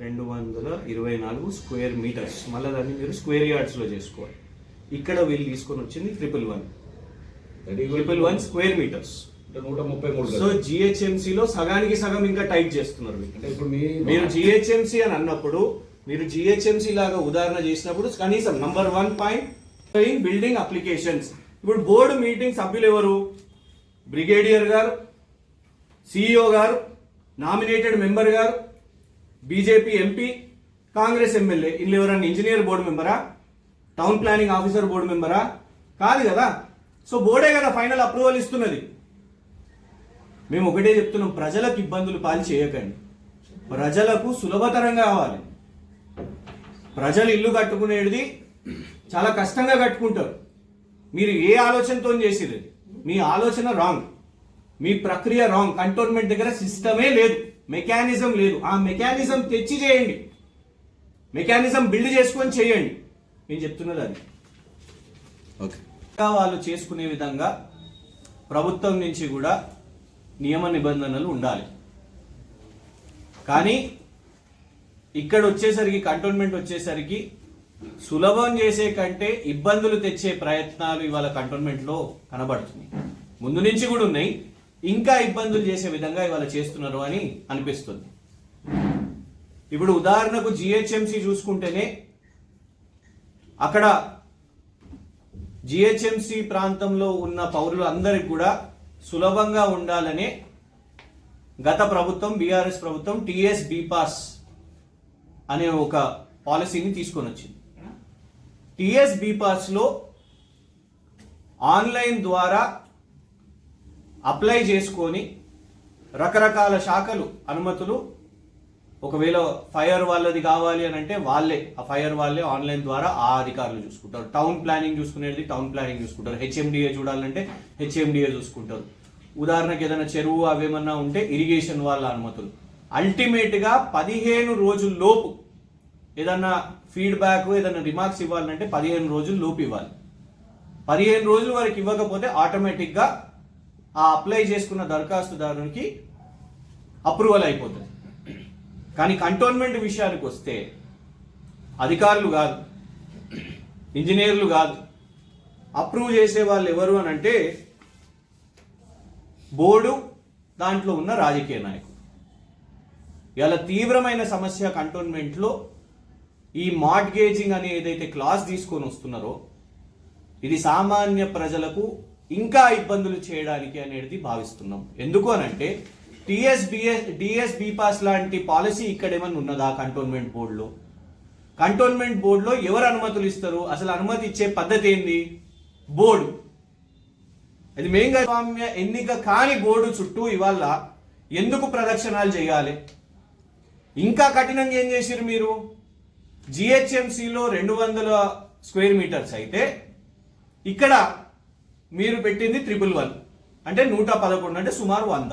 రెండు వందల ఇరవై నాలుగు స్క్వేర్ మీటర్స్. మళ్ళీ దాన్ని మీరు స్క్వేర్ యార్డ్స్లో చేసుకోవాలి. ఇక్కడ వీళ్ళు తీసుకొని వచ్చింది triple one triple one square metres నూట ముప్పై మూడు సో. జిహెచ్ఎంసీలో సగానికి సగం ఇంకా టైట్ చేస్తున్నారు. అంటే ఇప్పుడు మీరు జిహెచ్ఎంసీ అని అన్నప్పుడు మీరు జిహెచ్ఎంసీ లాగా ఉదాహరణ చేసినప్పుడు కనీసం number one point building applications ఇప్పుడు బోర్డు మీటింగ్ సభ్యులు ఎవరు? బ్రిగేడియర్ గారు సిఇఓ గారు నామినేటెడ్ మెంబర్ గారు బీజేపీ ఎంపీ కాంగ్రెస్ ఎమ్మెల్యే. ఇల్లు ఎవరన్నా ఇంజనీర్ బోర్డు మెంబరా? టౌన్ ప్లానింగ్ ఆఫీసర్ బోర్డు మెంబరా? కాదు కదా. సో బోర్డే కదా ఫైనల్ అప్రూవల్ ఇస్తున్నది. మేము ఒకటే చెప్తున్నాం ప్రజలకు ఇబ్బందులు పాలు చేయకండి. ప్రజలకు సులభతరంగా కావాలి. ప్రజలు ఇల్లు కట్టుకునేది చాలా కష్టంగా కట్టుకుంటారు. మీరు ఏ ఆలోచనతో చేసేది మీ ఆలోచన రాంగ్ మీ ప్రక్రియ రాంగ్ కంటోన్మెంట్ దగ్గర సిస్టమే లేదు. మెకానిజం లేదు. ఆ మెకానిజం తెచ్చి చేయండి. మెకానిజం బిల్డ్ చేసుకొని చేయండి. నేను చెప్తున్నది అది. ఓకే. ఇంకా వాళ్ళు చేసుకునే విధంగా ప్రభుత్వం నుంచి కూడా నియమ నిబంధనలు ఉండాలి. కానీ ఇక్కడ వచ్చేసరికి కంటోన్మెంట్ వచ్చేసరికి సులభం చేసే కంటే ఇబ్బందులు తెచ్చే ప్రయత్నాలు ఇవాళ కంటోన్మెంట్లో కనబడుతున్నాయి. ముందు నుంచి కూడా ఉన్నాయి. ఇంకా ఇబ్బందులు చేసే విధంగా ఇవాళ చేస్తున్నారు అని అనిపిస్తుంది. ఇప్పుడు ఉదాహరణకు జిహెచ్ఎంసి చూసుకుంటేనే అక్కడ జిహెచ్ఎంసి ప్రాంతంలో ఉన్న పౌరులు అందరికి కూడా సులభంగా ఉండాలనే గత ప్రభుత్వం బీఆర్ఎస్ ప్రభుత్వం టిఎస్ బీపాస్ అనే ఒక పాలసీని తీసుకొని వచ్చింది. టిఎస్ బీపాస్లో ఆన్లైన్ ద్వారా అప్లై చేసుకొని రకరకాల శాఖలు అనుమతులు ఒకవేళ ఫైర్ వాళ్ళది కావాలి అని అంటే వాళ్ళే ఆ ఫైర్ వాళ్ళే ఆన్లైన్ ద్వారా ఆ అధికారులు చూసుకుంటారు. టౌన్ ప్లానింగ్ చూసుకునేది టౌన్ ప్లానింగ్ చూసుకుంటారు. హెచ్ఎండిఏ చూడాలంటే హెచ్ఎండిఏ చూసుకుంటారు. ఉదాహరణకి ఏదైనా చెరువు అవేమన్నా ఉంటే ఇరిగేషన్ వాళ్ళ అనుమతులు. అల్టిమేట్గా పదిహేను రోజుల లోపు ఏదన్నా ఫీడ్బ్యాక్ ఏదైనా రిమార్క్స్ ఇవ్వాలంటే పదిహేను రోజుల లోపు ఇవ్వాలి. పదిహేను రోజుల వరకు ఇవ్వకపోతే ఆటోమేటిక్గా ఆ అప్లై చేసుకున్న దరఖాస్తుదారునికి అప్రూవల్ అయిపోతుంది. కానీ కంటోన్మెంట్ విషయానికి వస్తే అధికారులు కాదు ఇంజనీర్లు కాదు అప్రూవ్ చేసే వాళ్ళు ఎవరు అని అంటే బోర్డు దాంట్లో ఉన్న రాజకీయ నాయకులు. ఇలా తీవ్రమైన సమస్య కంటోన్మెంట్లో ఈ మార్ట్గేజింగ్ అనే ఏదైతే క్లాస్ తీసుకొని వస్తున్నారో ఇది సామాన్య ప్రజలకు ఇంకా ఇబ్బందులు చేయడానికి అనేది భావిస్తున్నాం. ఎందుకు అనంటే టిఎస్ బిఎస్ డిఎస్ బీపాస్ లాంటి పాలసీ ఇక్కడ ఏమైనా ఉన్నదా కంటోన్మెంట్ బోర్డులో? కంటోన్మెంట్ బోర్డులో ఎవరు అనుమతులు ఇస్తారు? అసలు అనుమతి ఇచ్చే పద్ధతి ఏంది? బోర్డు. అది మేంగస్వామ్య ఎన్నిక కాని బోర్డు చుట్టూ ఇవాళ ఎందుకు ప్రదక్షిణాలు చేయాలి? ఇంకా కఠినంగా ఏం చేసిరు మీరు? జిహెచ్ఎంసిలో రెండు వందల స్క్వేర్ మీటర్స్ అయితే ఇక్కడ మీరు పెట్టింది ట్రిపుల్ వన్ అంటే నూట పదకొండు అంటే సుమారు వంద.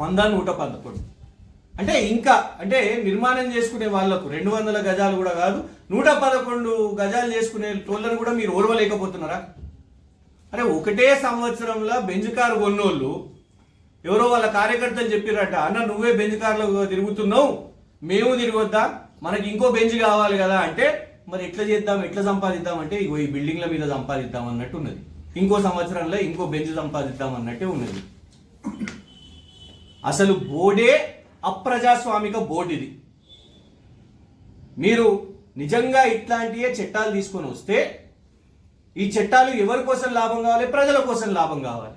వంద నూట పదకొండు. అంటే ఇంకా అంటే నిర్మాణం చేసుకునే వాళ్ళకు రెండు వందల గజాలు కూడా కాదు నూట పదకొండు గజాలు చేసుకునే టోళ్ళను కూడా మీరు ఓర్వలేకపోతున్నారా? అరే ఒకటే సంవత్సరంలో బెంజ్ కారు కొన్నోళ్ళు ఎవరో వాళ్ళ కార్యకర్తలు చెప్పిరట అన్న నువ్వే బెంజ్ కార్లో తిరుగుతున్నావు మేము తిరగొద్దా? మనకి ఇంకో బెంచ్ కావాలి కదా అంటే మరి ఎట్లా చేద్దాం ఎట్లా సంపాదిద్దాం? అంటే ఇగో ఈ బిల్డింగ్ల మీద సంపాదిద్దాం అన్నట్టు ఉన్నది ఇంకో సంవత్సరంలో ఇంకో బెంచ్ సంపాదిద్దాం అన్నట్టే ఉన్నది. అసలు బోర్డే అప్రజాస్వామిక బోర్డు ఇది. మీరు నిజంగా ఇట్లాంటియే చట్టాలు తీసుకొని వస్తే ఈ చట్టాలు ఎవరి కోసం లాభం కావాలి? ప్రజల కోసం లాభం కావాలి.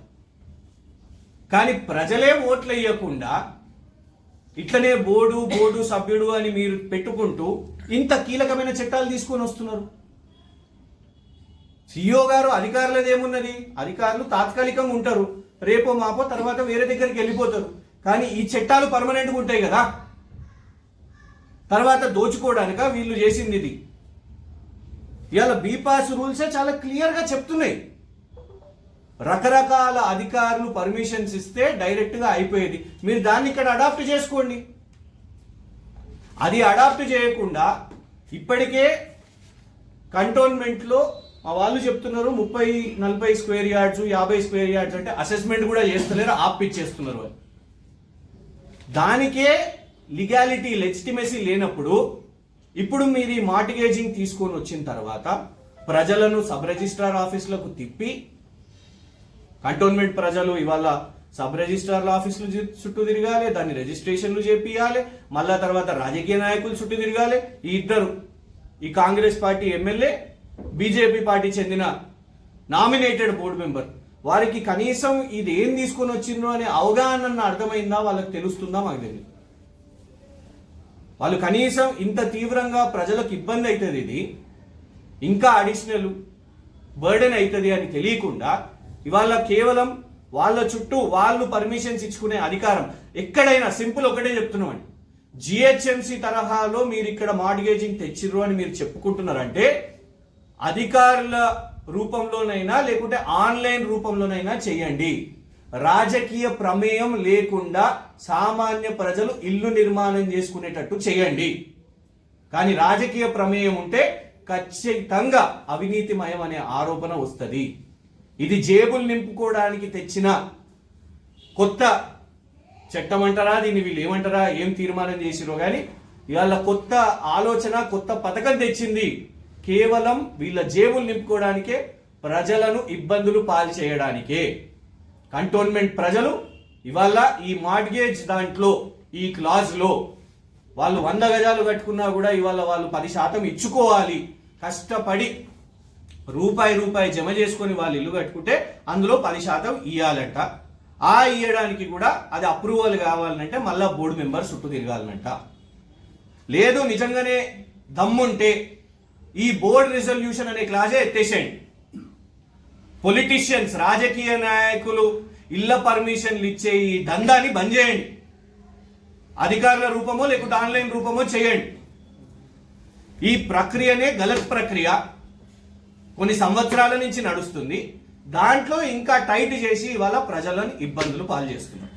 కానీ ప్రజలే ఓట్లు వేయకుండా ఇట్లనే బోర్డు బోర్డు సభ్యుడు అని మీరు పెట్టుకుంటూ ఇంత కీలకమైన చట్టాలు తీసుకొని వస్తున్నారు. సిఇఓ గారు అధికారులది ఏమున్నది? అధికారులు తాత్కాలికంగా ఉంటారు. రేపో మాపో తర్వాత వేరే దగ్గరికి వెళ్ళిపోతారు. కానీ ఈ చట్టాలు పర్మనెంట్గా ఉంటాయి కదా. తర్వాత దోచుకోవడానిక వీళ్ళు చేసింది ఇది. ఇవాళ బీపాస్ రూల్సే చాలా క్లియర్గా చెప్తున్నాయి. రకరకాల అధికారులు పర్మిషన్స్ ఇస్తే డైరెక్ట్గా అయిపోయేది. మీరు దాన్ని ఇక్కడ అడాప్ట్ చేసుకోండి. అది అడాప్ట్ చేయకుండా ఇప్పటికే కంటోన్మెంట్లో మా వాళ్ళు చెప్తున్నారు ముప్పై నలభై స్క్వేర్ యార్డ్స్ యాభై స్క్వేర్ యార్డ్స్ అంటే అసెస్మెంట్ కూడా చేస్తలేరు ఆపిచ్చేస్తున్నారు. దానికే లిగాలిటీ లెజిటిమసీ లేనప్పుడు ఇప్పుడు మీరు ఈ మార్టిగేజింగ్ తీసుకొని వచ్చిన తర్వాత ప్రజలను సబ్ రిజిస్ట్రార్ ఆఫీసులకు తిప్పి కంటోన్మెంట్ ప్రజలు ఇవాళ సబ్ రిజిస్ట్రార్ల ఆఫీసులు చుట్టూ తిరగాలి దాన్ని రిజిస్ట్రేషన్లు చేపియాలి మళ్ళా తర్వాత రాజకీయ నాయకులు చుట్టూ తిరగాలి ఈ ఇద్దరు. ఈ Congress party MLA BJP party చెందిన నామినేటెడ్ బోర్డు మెంబర్. వారికి కనీసం ఇది ఏం తీసుకొని వచ్చిందో అనే అవగాహన అర్థమైందా? వాళ్ళకి తెలుస్తుందా? మాకు తెలియదు వాళ్ళు కనీసం ఇంత తీవ్రంగా ప్రజలకు ఇబ్బంది అవుతుంది ఇది. ఇంకా అడిషనల్ బర్డెన్ అవుతుంది అని తెలియకుండా ఇవాళ కేవలం వాళ్ళ చుట్టూ వాళ్ళు పర్మిషన్స్ ఇచ్చుకునే అధికారం. ఎక్కడైనా సింపుల్ ఒకటే చెప్తున్నామండి జిహెచ్ఎంసి తరహాలో మీరు ఇక్కడ మార్టిగేజింగ్ తెచ్చిర్రు అని మీరు చెప్పుకుంటున్నారంటే అధికారుల రూపంలోనైనా లేకుంటే ఆన్లైన్ రూపంలోనైనా చేయండి. రాజకీయ ప్రమేయం లేకుండా సామాన్య ప్రజలు ఇల్లు నిర్మాణం చేసుకునేటట్టు చేయండి. కానీ రాజకీయ ప్రమేయం ఉంటే ఖచ్చితంగా అవినీతిమయం అనే ఆరోపణ వస్తుంది. ఇది జేబులు నింపుకోవడానికి తెచ్చిన కొత్త చట్టం అంటారా దీన్ని వీళ్ళు ఏమంటారా? ఏం తీర్మానం చేసిరో కానీ ఇవాళ కొత్త ఆలోచన కొత్త పథకం తెచ్చింది. కేవలం వీళ్ళ జేబులు నింపుకోవడానికే ప్రజలను ఇబ్బందులు పాలు చేయడానికే. కంటోన్మెంట్ ప్రజలు ఇవాళ ఈ మార్ట్గేజ్ దాంట్లో ఈ క్లాజ్లో వాళ్ళు వంద గజాలు కట్టుకున్నా కూడా ఇవాళ వాళ్ళు పది శాతం ఇచ్చుకోవాలి. కష్టపడి రూపాయి రూపాయి జమ చేసుకొని వాళ్ళు ఇల్లు కట్టుకుంటే అందులో పది శాతం ఇవ్వాలంట ఆ ఇయ్యడానికి కూడా అది అప్రూవల్ కావాలంటే మళ్ళీ బోర్డు మెంబర్స్ చుట్టూ తిరగాలనంట లేదు నిజంగానే దమ్ముంటే ఈ బోర్డ్ రిజల్యూషన్ అనే క్లాజే ఎత్తేసేయండి పొలిటీషియన్స్ రాజకీయ నాయకులు ఇళ్ళ పర్మిషన్లు ఇచ్చే ఈ దందాన్ని బంద్ చేయండి. అధికారుల రూపమో లేకుంటే ఆన్లైన్ రూపమో చేయండి. ఈ ప్రక్రియనే గలత్ ప్రక్రియ. కొన్ని సంవత్సరాల నుంచి నడుస్తుంది. దాంట్లో ఇంకా టైట్ చేసి ఇవాళ ప్రజలను ఇబ్బందులు పాలు చేస్తున్నారు